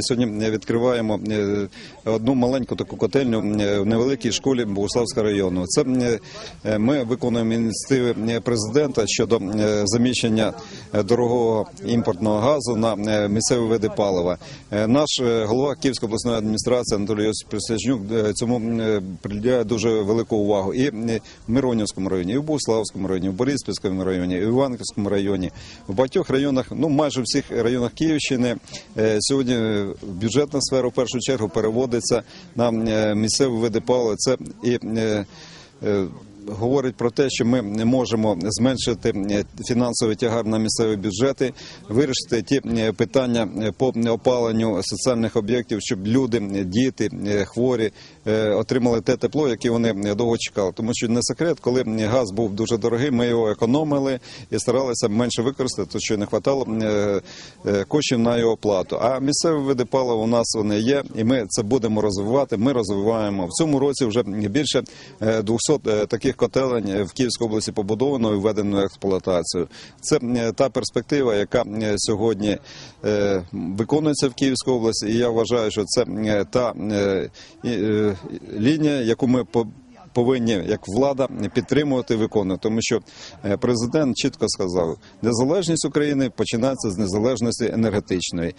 Сьогодні відкриваємо е, одну маленьку таку котельню е, в невеликій школі Богуславського району. Це е, ми виконуємо ініціативи е, президента щодо е, заміщення е, дорогого імпортного газу на е, місцеві види палива. Е, Наш е, голова Київської обласної адміністрації Анатолій Присяжнюк е, цьому е, приділяє дуже велику увагу. І е, в Миронівському районі, і в Богуславському районі, в Бориспільському районі, і в Іванківському районі, в багатьох районах, ну майже всіх районах Київщини е, сьогодні е, бюджетна сфера в першу чергу переводиться на е, місцеві види палива. Це і е, е, говорить про те, що ми не можемо зменшити фінансовий тягар на місцеві бюджети, вирішити ті питання е, по опаленню соціальних об'єктів, щоб люди, діти, хворі е, отримали те тепло, яке вони довго чекали. Тому що не секрет, коли газ був дуже дорогий, ми його економили і старалися менше використати, тому що не вистачало е, коштів на його оплату. А місцеві види палива у нас вони є, і ми це будемо розвивати. Ми розвиваємо в цьому році вже більше е, 200 е, таких котелень в Київській області побудовано і введено в експлуатацію. Це е, та перспектива, яка е, сьогодні е, виконується в Київській області. І я вважаю, що це е, та е, е, лінія, яку ми повинні як влада підтримувати, виконувати, тому що е, президент чітко сказав, незалежність України починається з незалежності енергетичної.